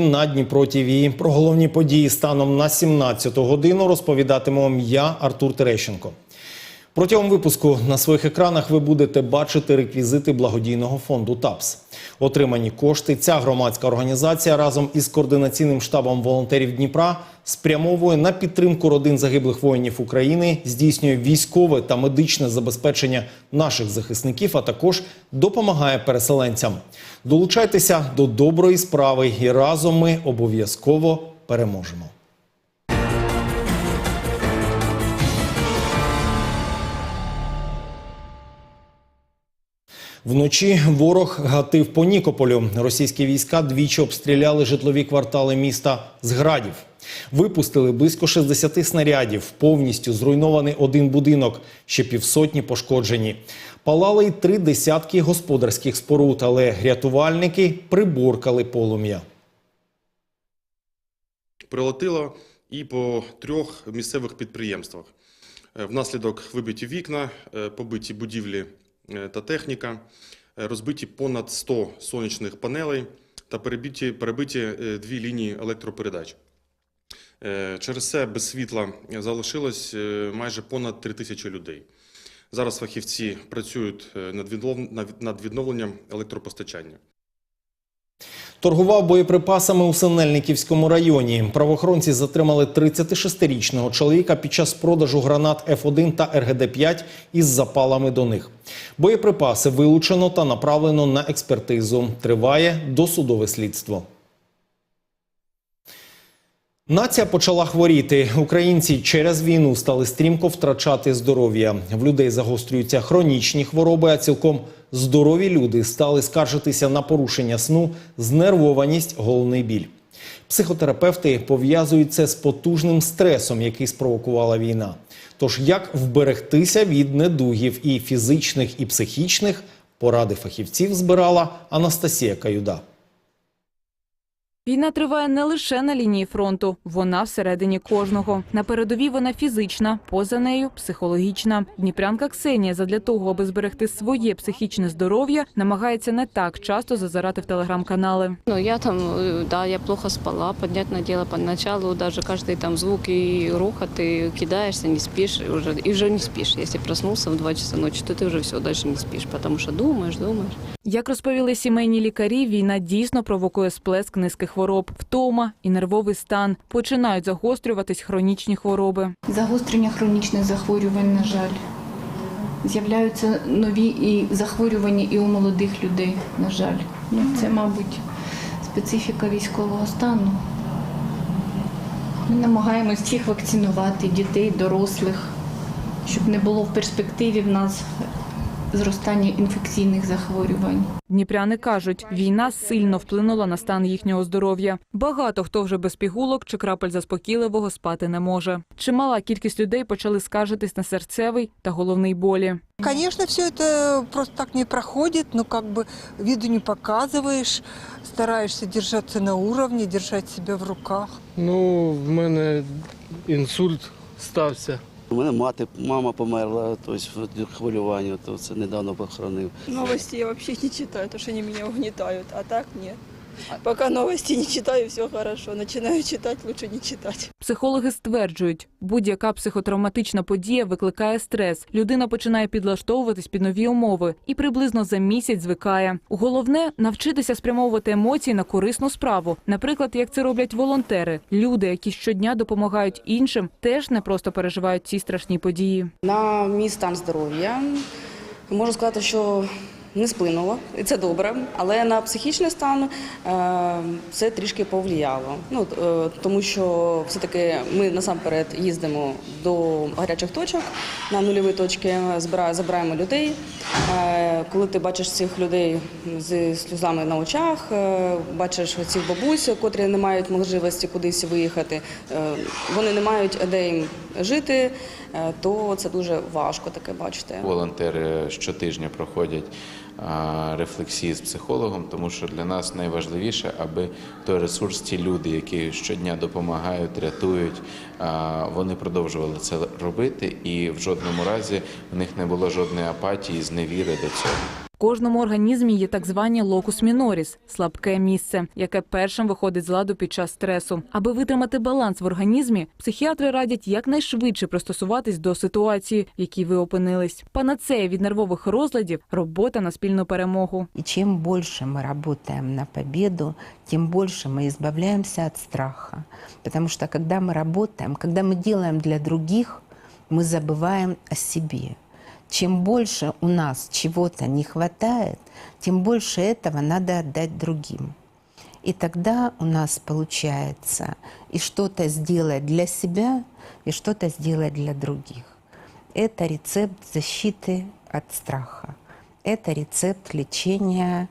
На Дніпро ТІВІ про головні події станом на 17 годину розповідатиму я, Артур Терещенко. Протягом випуску на своїх екранах ви будете бачити реквізити благодійного фонду ТАПС. Отримані кошти ця громадська організація разом із координаційним штабом волонтерів Дніпра спрямовує на підтримку родин загиблих воїнів України, здійснює військове та медичне забезпечення наших захисників, а також допомагає переселенцям. Долучайтеся до доброї справи, і разом ми обов'язково переможемо. Вночі ворог гатив по Нікополю. Російські війська двічі обстріляли житлові квартали міста з градів. Випустили близько 60 снарядів. Повністю зруйнований один будинок, ще півсотні пошкоджені. Палали й три десятки господарських споруд, але рятувальники приборкали полум'я. прилетіло і по трьох місцевих підприємствах. Е, Внаслідок вибиті вікна, е, побиті будівлі е, та техніка, розбиті понад 100 сонячних панелей та перебиті, перебиті дві лінії електропередач. Е, Через це без світла залишилось е, майже понад 3 тисячі людей. Зараз фахівці працюють е, над відновленням електропостачання. Торгував боєприпасами у Синельниківському районі. Правоохоронці затримали 36-річного чоловіка під час продажу гранат Ф1 та РГД-5 із запалами до них. Боєприпаси вилучено та направлено на експертизу. Триває досудове слідство. Нація почала хворіти. Українці через війну стали стрімко втрачати здоров'я. В людей загострюються хронічні хвороби, а цілком здорові люди стали скаржитися на порушення сну, знервованість, головний біль. Психотерапевти пов'язують це з потужним стресом, який спровокувала війна. Тож як вберегтися від недугів і фізичних, і психічних, поради фахівців збирала Анастасія Каюда. Війна триває не лише на лінії фронту, вона всередині кожного. На передовій вона фізична, поза нею психологічна. Дніпрянка Ксенія задля того, аби зберегти своє психічне здоров'я, намагається не так часто зазирати в телеграм-канали. Ну, я там, э, да, я плохо спала, понятное дело, поначалу даже каждый там звук и рухот, ты кидаешься, не спишь, и уже, и уже не спишь. Если проснулся в 2 часа ночи, то ты уже все, дальше не спишь, потому что думаешь, думаешь. Як розповіли сімейні лікарі, війна дійсно провокує сплеск низки хвороб, втома і нервовий стан. Починають загострюватись хронічні хвороби. Загострення хронічних захворювань, на жаль. З'являються нові і захворювання і у молодих людей, на жаль. Ну, це, мабуть, специфіка військового стану. Ми намагаємось всіх вакцинувати, дітей, дорослих, щоб не було в перспективі в нас зростання інфекційних захворювань. Дніпряни кажуть, війна сильно вплинула на стан їхнього здоров'я. Багато хто вже без пігулок чи крапель заспокійливого спати не може. Чимала кількість людей почали скаржитись на серцевий та головний болі. Конечно, все это просто так не проходит, но как бы виду не показываешь, стараешься держаться на уровне, держать себя в руках. Ну, в мене інсульт стався. У мене мати, мама померла, тобто хвилювання, то це недавно похоронив. Новості я взагалі не читаю, тому що вони мене угнітають, а так нет. Пока новости не читаю, все хорошо. Начинаю читать, лучше не читать. Психологи стверджують, будь-яка психотравматична подія викликає стрес. Людина починає підлаштовуватись під нові умови і приблизно за місяць звикає. Головне навчитися спрямовувати емоції на корисну справу. Наприклад, як це роблять волонтери. Люди, які щодня допомагають іншим, теж не просто переживають ці страшні події. На мій стан здоров'я можу сказати, що не сплинуло, і це добре. Але на психічний стан е, це трішки повлияло. Ну е, тому що все-таки ми насамперед їздимо до гарячих точок на нульові точки, забираємо людей. Е, коли ти бачиш цих людей зі сльозами на очах, бачиш цих бабусь, котрі не мають можливості кудись виїхати, вони не мають де їм жити, то це дуже важко таке бачити. Волонтери щотижня проходять рефлексії з психологом, тому що для нас найважливіше, аби той ресурс, ті люди, які щодня допомагають, рятують, вони продовжували це робити, і в жодному разі в них не було жодної апатії, зневіри до цього кожному організмі є так звані локус міноріс – слабке місце, яке першим виходить з ладу під час стресу. Аби витримати баланс в організмі, психіатри радять якнайшвидше пристосуватись до ситуації, в якій ви опинились. Панацея від нервових розладів – робота на спільну перемогу. И чем больше мы работаем на победу, тем больше мы избавляемся от страха. Потому что когда мы работаем, когда мы делаем для других, мы забываем о себе. Чем больше у нас чего-то не хватает, тем больше этого надо отдать другим. И тогда у нас получается и что-то сделать для себя, и что-то сделать для других. Это рецепт защиты от страха. Это рецепт лечения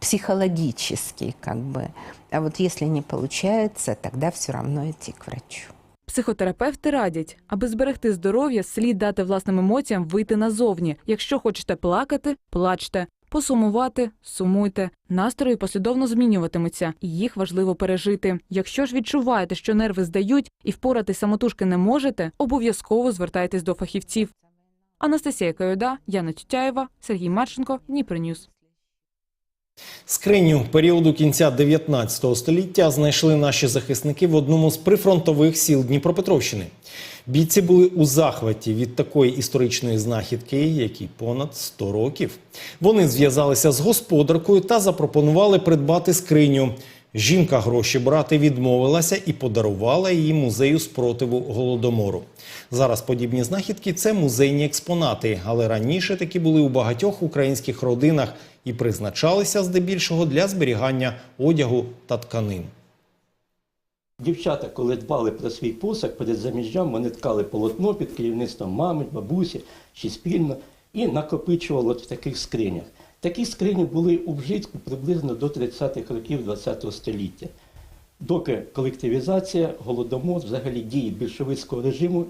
психологический, как бы. А вот если не получается, тогда все равно идти к врачу. Психотерапевти радять, аби зберегти здоров'я, слід дати власним емоціям вийти назовні. Якщо хочете плакати, плачте. Посумувати, сумуйте. Настрої послідовно змінюватимуться, і їх важливо пережити. Якщо ж відчуваєте, що нерви здають і впоратись самотужки не можете, обов'язково звертайтесь до фахівців. Анастасія Кайода, Яна Тютяєва, Сергій Марченко, Дніпроньюз. Скриню періоду кінця 19 століття знайшли наші захисники в одному з прифронтових сіл Дніпропетровщини. Бійці були у захваті від такої історичної знахідки, якій понад 100 років. Вони зв'язалися з господаркою та запропонували придбати скриню. Жінка гроші брати відмовилася і подарувала її музею спротиву голодомору. Зараз подібні знахідки це музейні експонати, але раніше такі були у багатьох українських родинах і призначалися здебільшого для зберігання одягу та тканин. Дівчата, коли дбали про свій посаг перед заміжжям, вони ткали полотно під керівництвом мами, бабусі чи спільно і накопичували в таких скринях. Такі скрині були у вжитку приблизно до 30-х років ХХ століття. Доки колективізація, голодомор, взагалі дії більшовицького режиму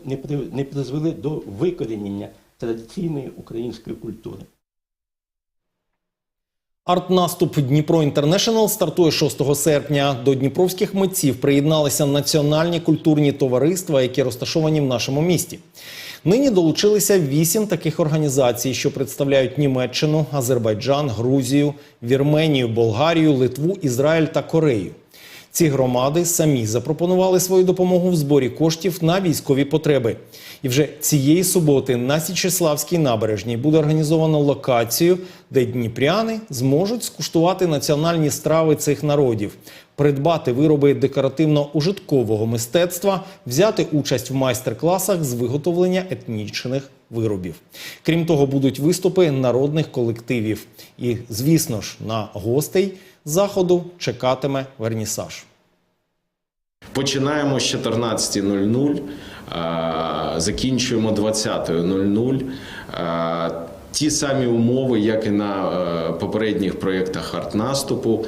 не, призвели до викорінення традиційної української культури. Артнаступ Дніпро Інтернешнл стартує 6 серпня. До дніпровських митців приєдналися національні культурні товариства, які розташовані в нашому місті. Нині долучилися вісім таких організацій, що представляють Німеччину, Азербайджан, Грузію, Вірменію, Болгарію, Литву, Ізраїль та Корею. Ці громади самі запропонували свою допомогу в зборі коштів на військові потреби. І вже цієї суботи на Січеславській набережній буде організовано локацію, де дніпряни зможуть скуштувати національні страви цих народів, придбати вироби декоративно-ужиткового мистецтва, взяти участь в майстер-класах з виготовлення етнічних виробів. Крім того, будуть виступи народних колективів. І, звісно ж, на гостей заходу чекатиме вернісаж. Починаємо з 14.00, закінчуємо 20.00. А, Ті самі умови, як і на е, попередніх проєктах артнаступу.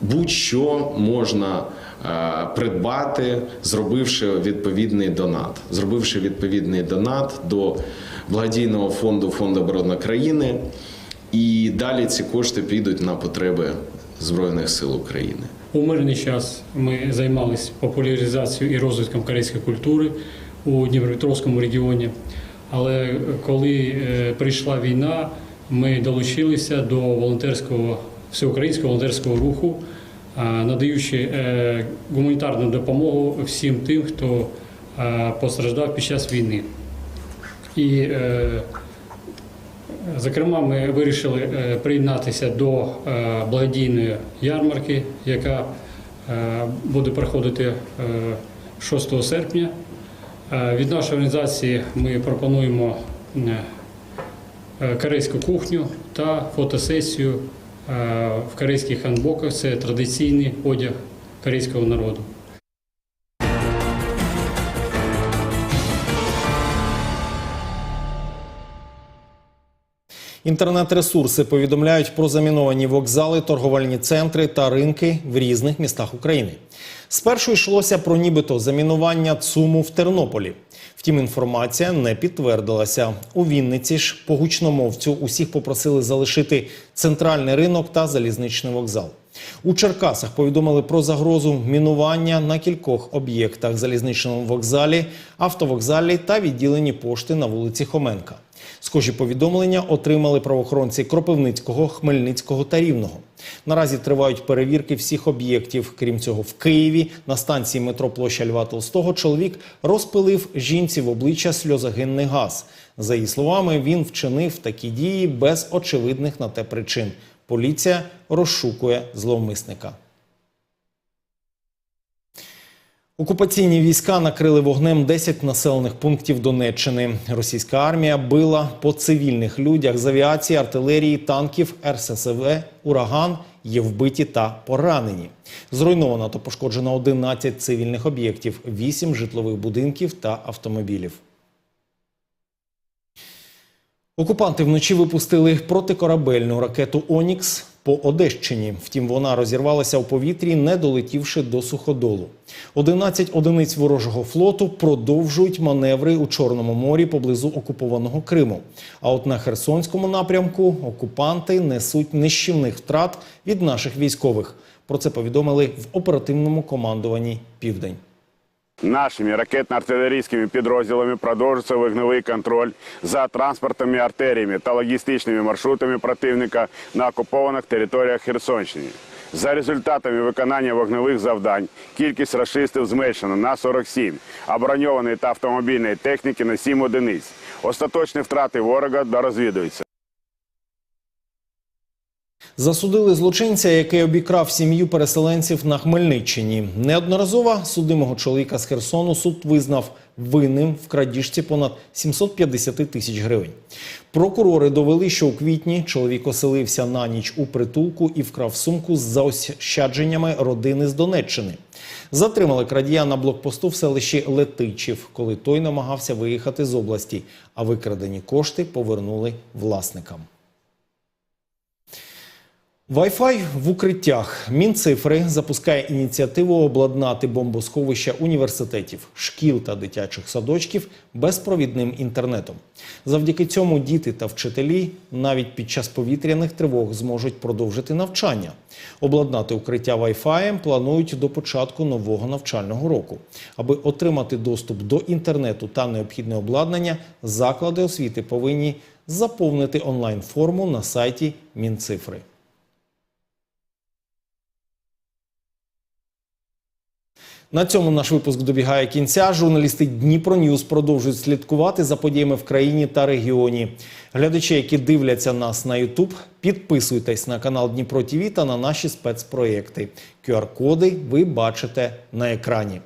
Будь-що можна е, придбати, зробивши відповідний донат. Зробивши відповідний донат до благодійного фонду Фонду оборони країни. І далі ці кошти підуть на потреби Збройних сил України. У мирний час ми займалися популяризацією і розвитком корейської культури у Дніпропетровському регіоні. Але коли е, прийшла війна, ми долучилися до волонтерського всеукраїнського волонтерського руху, надаючи е, гуманітарну допомогу всім тим, хто е, постраждав під час війни. І Зокрема, ми вирішили е, приєднатися до е, благодійної ярмарки, яка е, буде проходити е, 6 серпня. Від нашої організації ми пропонуємо корейську кухню та фотосесію в корейських ханбоках. Це традиційний одяг корейського народу. Інтернет-ресурси повідомляють про заміновані вокзали, торговельні центри та ринки в різних містах України. Спершу йшлося про нібито замінування ЦУМу в Тернополі. Втім, інформація не підтвердилася. У Вінниці ж по гучномовцю усіх попросили залишити центральний ринок та залізничний вокзал. У Черкасах повідомили про загрозу мінування на кількох об'єктах: залізничному вокзалі, автовокзалі та відділенні пошти на вулиці Хоменка. Схожі повідомлення отримали правоохоронці Кропивницького, Хмельницького та Рівного. Наразі тривають перевірки всіх об'єктів. Крім цього, в Києві на станції метро площа Льва Толстого чоловік розпилив жінці в обличчя сльозогинний газ. За її словами, він вчинив такі дії без очевидних на те причин. Поліція розшукує зловмисника. Окупаційні війська накрили вогнем 10 населених пунктів Донеччини. Російська армія била по цивільних людях з авіації, артилерії, танків, РССВ, ураган. Є вбиті та поранені. Зруйновано та пошкоджено 11 цивільних об'єктів, 8 житлових будинків та автомобілів. Окупанти вночі випустили протикорабельну ракету Онікс по Одещині. Втім, вона розірвалася у повітрі, не долетівши до суходолу. 11 одиниць ворожого флоту продовжують маневри у Чорному морі поблизу окупованого Криму. А от на Херсонському напрямку окупанти несуть нищівних втрат від наших військових. Про це повідомили в оперативному командуванні Південь. Нашими ракетно-артилерійськими підрозділами продовжується вогневий контроль за транспортними артеріями та логістичними маршрутами противника на окупованих територіях Херсонщини. За результатами виконання вогневих завдань кількість рашистів зменшена на 47, а та автомобільної техніки на 7 одиниць. Остаточні втрати ворога дорозвідуються. Засудили злочинця, який обікрав сім'ю переселенців на Хмельниччині. Неодноразово судимого чоловіка з Херсону суд визнав винним в крадіжці понад 750 тисяч гривень. Прокурори довели, що у квітні чоловік оселився на ніч у притулку і вкрав сумку з заощадженнями родини з Донеччини. Затримали крадія на блокпосту в селищі Летичів, коли той намагався виїхати з області, а викрадені кошти повернули власникам. Wi-Fi в укриттях. Мінцифри запускає ініціативу обладнати бомбосховища університетів, шкіл та дитячих садочків безпровідним інтернетом. Завдяки цьому діти та вчителі навіть під час повітряних тривог зможуть продовжити навчання. Обладнати укриття Wi-Fi планують до початку нового навчального року. Аби отримати доступ до інтернету та необхідне обладнання, заклади освіти повинні заповнити онлайн-форму на сайті Мінцифри. На цьому наш випуск добігає кінця. Журналісти Дніпро Ньюз продовжують слідкувати за подіями в країні та регіоні. Глядачі, які дивляться нас на Ютуб, підписуйтесь на канал Дніпро ТІВІ та на наші спецпроєкти. QR-коди ви бачите на екрані.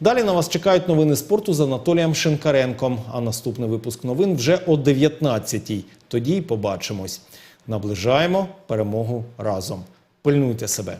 Далі на вас чекають новини спорту з Анатолієм Шинкаренком. А наступний випуск новин вже о 19-й. Тоді й побачимось. Наближаємо перемогу разом. Пильнуйте себе.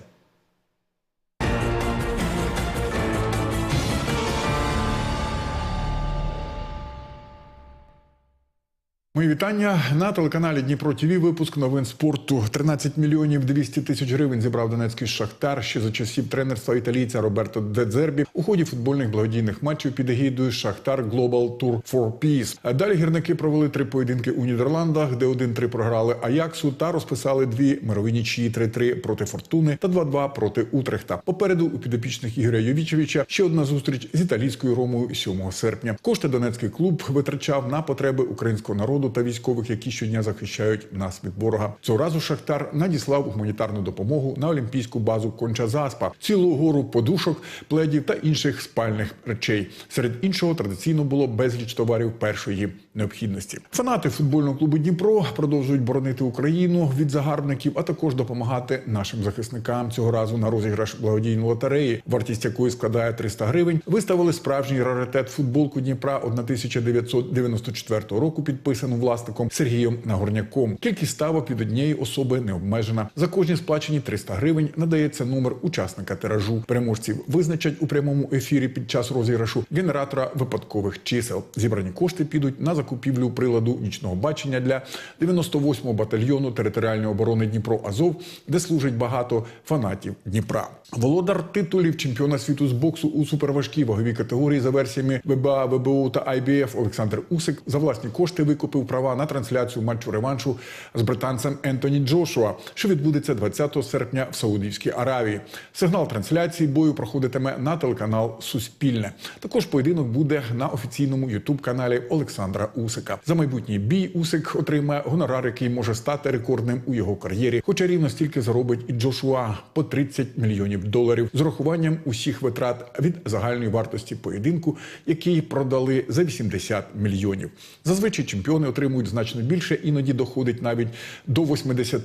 Мої вітання на телеканалі Дніпро ТІВІ. Випуск новин спорту. 13 мільйонів 200 тисяч гривень зібрав донецький шахтар ще за часів тренерства італійця Роберто Дедзербі у ході футбольних благодійних матчів під егідою Шахтар Global Tour for Peace. Далі гірники провели три поєдинки у Нідерландах, де 1-3 програли Аяксу та розписали дві мирові нічії 3-3 проти Фортуни та 2-2 проти Утрехта. Попереду у підопічних Ігоря Йовічевича ще одна зустріч з італійською Ромою 7 серпня. Кошти донецький клуб витрачав на потреби українського народу та військових, які щодня захищають нас від ворога. Цього разу Шахтар надіслав гуманітарну допомогу на олімпійську базу Конча Заспа, цілу гору подушок, пледів та інших спальних речей. Серед іншого традиційно було безліч товарів першої необхідності. Фанати футбольного клубу Дніпро продовжують боронити Україну від загарбників, а також допомагати нашим захисникам. Цього разу на розіграш благодійної лотереї, вартість якої складає 300 гривень. Виставили справжній раритет футболку Дніпра 1994 року, підписану власником Сергієм Нагорняком. Кількість ставок від однієї особи не обмежена. За кожні сплачені 300 гривень надається номер учасника тиражу. Переможців визначать у прямому ефірі під час розіграшу генератора випадкових чисел. Зібрані кошти підуть на закупівлю приладу нічного бачення для 98-го батальйону територіальної оборони Дніпро Азов, де служить багато фанатів Дніпра. Володар титулів чемпіона світу з боксу у суперважкій ваговій категорії за версіями ВБА, ВБУ та IBF Олександр Усик за власні кошти викупив купив права на трансляцію матчу реваншу з британцем Ентоні Джошуа, що відбудеться 20 серпня в Саудівській Аравії. Сигнал трансляції бою проходитиме на телеканал Суспільне. Також поєдинок буде на офіційному ютуб-каналі Олександра Усика. За майбутній бій Усик отримає гонорар, який може стати рекордним у його кар'єрі, хоча рівно стільки заробить і Джошуа по 30 мільйонів доларів з урахуванням усіх витрат від загальної вартості поєдинку, який продали за 80 мільйонів. Зазвичай чемпіони отримують значно більше, іноді доходить навіть до 80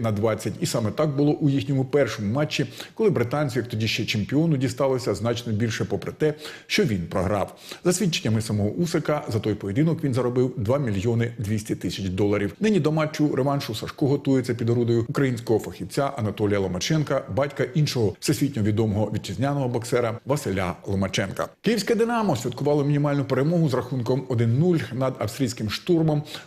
на 20. І саме так було у їхньому першому матчі, коли британцю, як тоді ще чемпіону, дісталося значно більше, попри те, що він програв. За свідченнями самого Усика, за той поєдинок він заробив 2 мільйони 200 тисяч доларів. Нині до матчу реваншу Сашко готується під орудою українського фахівця Анатолія Ломаченка, батька іншого всесвітньо відомого вітчизняного боксера Василя Ломаченка. Київське Динамо святкувало мінімальну перемогу з рахунком 1-0 над австрійським штурмом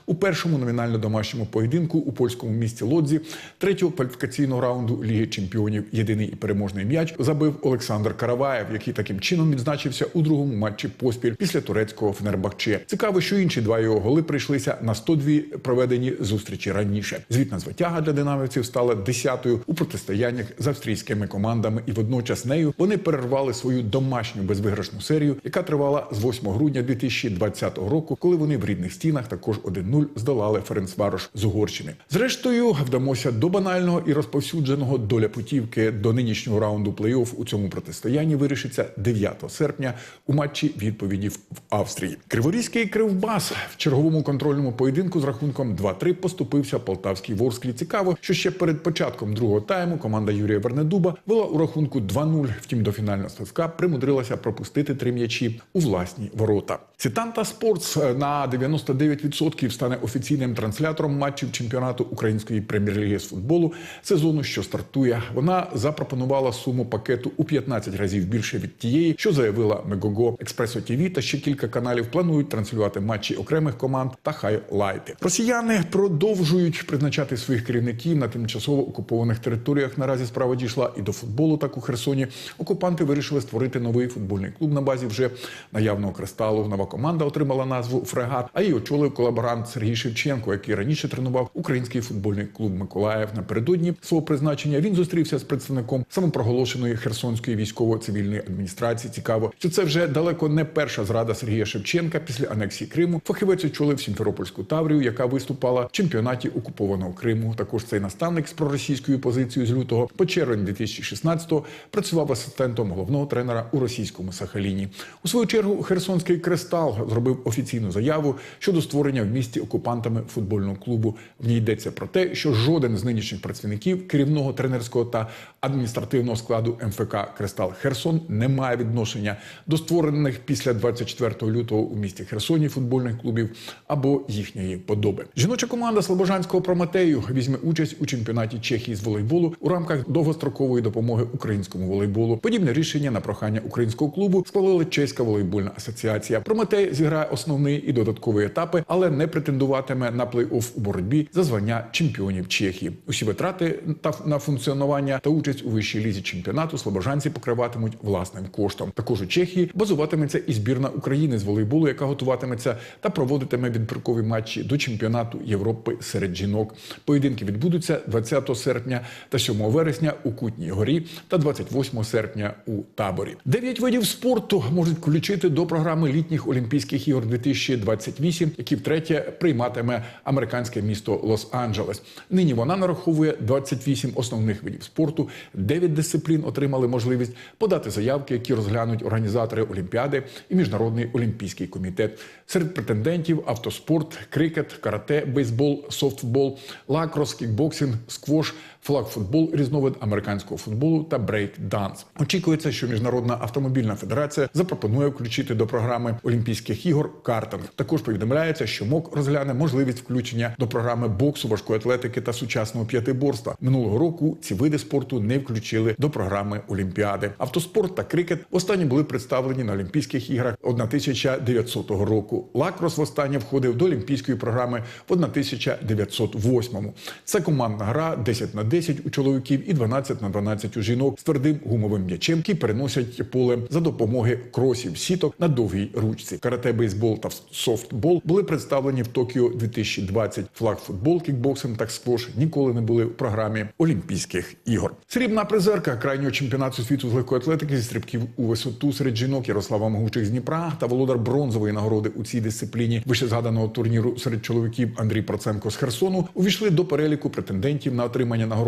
у першому номінально домашньому поєдинку у польському місті Лодзі третього кваліфікаційного раунду Ліги Чемпіонів. Єдиний і переможний м'яч забив Олександр Караваєв, який таким чином відзначився у другому матчі поспіль після турецького Фенербахче. Цікаво, що інші два його голи прийшлися на 102 проведені зустрічі раніше. Звітна звитяга для динамівців стала десятою у протистояннях з австрійськими командами, і водночас нею вони перервали свою домашню безвиграшну серію, яка тривала з 8 грудня 2020 року, коли вони в рідних стінах також 1-0 здолали Ференцварош з Угорщини. Зрештою, вдамося до банального і розповсюдженого доля путівки до нинішнього раунду плей-офф у цьому протистоянні вирішиться 9 серпня у матчі відповіді в Австрії. Криворізький кривбас в черговому контрольному поєдинку з рахунком 2-3 поступився полтавській Ворсклі. Цікаво, що ще перед початком другого тайму команда Юрія Вернедуба вела у рахунку 2-0. Втім, до фінального свистка примудрилася пропустити три м'ячі у власні ворота. Цитанта Спортс на 99% стане офіційним транслятором матчів чемпіонату української прем'єр-ліги з футболу сезону, що стартує. Вона запропонувала суму пакету у 15 разів більше від тієї, що заявила Мегого Експресо ТІВІ та ще кілька каналів планують транслювати матчі окремих команд та хайлайти. Росіяни продовжують призначати своїх керівників на тимчасово окупованих територіях. Наразі справа дійшла і до футболу. Так у Херсоні окупанти вирішили створити новий футбольний клуб на базі вже наявного кристалу. Нова команда отримала назву Фрегат, а її очолив колаборант Сергій Шевченко, який раніше тренував український футбольний клуб Миколаїв. Напередодні свого призначення він зустрівся з представником самопроголошеної Херсонської військово-цивільної адміністрації. Цікаво, що це вже далеко не перша зрада Сергія Шевченка після анексії Криму. Фахівець очолив Сімферопольську Таврію, яка виступала в чемпіонаті окупованого Криму. Також цей наставник з проросійською позицією з лютого по червень 2016-го працював асистентом головного тренера у російському Сахаліні. У свою чергу Херсонський кристал зробив офіційну заяву щодо створення в місті окупантами футбольного клубу. В ній йдеться про те, що жоден з нинішніх працівників керівного тренерського та адміністративного складу МФК Кристал Херсон не має відношення до створених після 24 лютого у місті Херсоні футбольних клубів або їхньої подоби. Жіноча команда Слобожанського Прометею візьме участь у чемпіонаті Чехії з волейболу у рамках довгострокової допомоги українському волейболу. Подібне рішення на прохання українського клубу схвалила Чеська волейбольна асоціація. Прометей зіграє основний і додаткові етапи, але не претендуватиме на плей-офф у боротьбі за звання чемпіонів Чехії. Усі витрати та на функціонування та участь у вищій лізі чемпіонату слобожанці покриватимуть власним коштом. Також у Чехії базуватиметься і збірна України з волейболу, яка готуватиметься та проводитиме відбіркові матчі до чемпіонату Європи серед жінок. Поєдинки відбудуться 20 серпня та 7 вересня у Кутній горі та 28 серпня у таборі. Дев'ять видів спорту можуть включити до програми літніх Олімпійських ігор 2028, які втретє прийматиме американське місто Лос-Анджелес. Нині вона нараховує 28 основних видів спорту. Дев'ять дисциплін отримали можливість подати заявки, які розглянуть організатори Олімпіади і Міжнародний олімпійський комітет. Серед претендентів автоспорт, крикет, карате, бейсбол, софтбол, лакрос, кікбоксинг, сквош, флагфутбол, різновид американського футболу та брейк-данс. Очікується, що Міжнародна автомобільна федерація запропонує включити до програми Олімпійських ігор картинг. Також повідомляється, що МОК розгляне можливість включення до програми боксу, важкої атлетики та сучасного п'ятиборства. Минулого року ці види спорту не включили до програми Олімпіади. Автоспорт та крикет останні були представлені на Олімпійських іграх 1900 року. Лакрос востаннє входив до олімпійської програми в 1908-му. Це командна гра 10 на 10 у чоловіків і 12 на 12 у жінок з твердим гумовим м'ячем, які переносять поле за допомоги кросів сіток на довгій ручці. Карате, бейсбол та софтбол були представлені в Токіо 2020. Флаг футбол, кікбоксинг та сквош ніколи не були в програмі Олімпійських ігор. Срібна призерка крайнього чемпіонату світу з легкої атлетики зі стрибків у висоту серед жінок Ярослава Могучих з Дніпра та володар бронзової нагороди у цій дисципліні вище згаданого турніру серед чоловіків Андрій Проценко з Херсону увійшли до переліку претендентів на отримання нагороди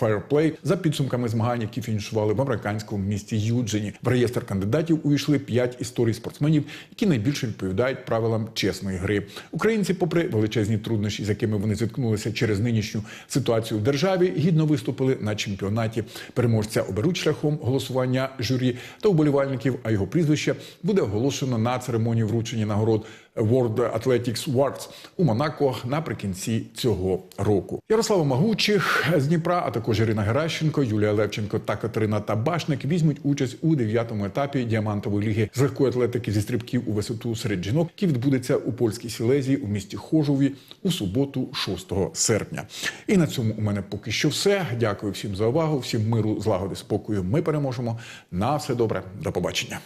Fair Play за підсумками змагань, які фінішували в американському місті Юджині. В реєстр кандидатів увійшли п'ять історій спортсменів, які найбільше відповідають правилам чесної гри. Українці, попри величезні труднощі, з якими вони зіткнулися через нинішню ситуацію в державі, гідно виступили на чемпіонаті. Переможця оберуть шляхом голосування журі та уболівальників, а його прізвище буде оголошено на церемонії вручення нагород World Athletics Awards у Монако наприкінці цього року. Ярослава Магучих з Дніпра, а також Ірина Геращенко, Юлія Левченко та Катерина Табашник візьмуть участь у дев'ятому етапі діамантової ліги з легкої атлетики зі стрибків у висоту серед жінок, який відбудеться у польській Сілезії у місті Хожові у суботу, 6 серпня. І на цьому у мене поки що все. Дякую всім за увагу, всім миру, злагоди, спокою. Ми переможемо. На все добре. До побачення.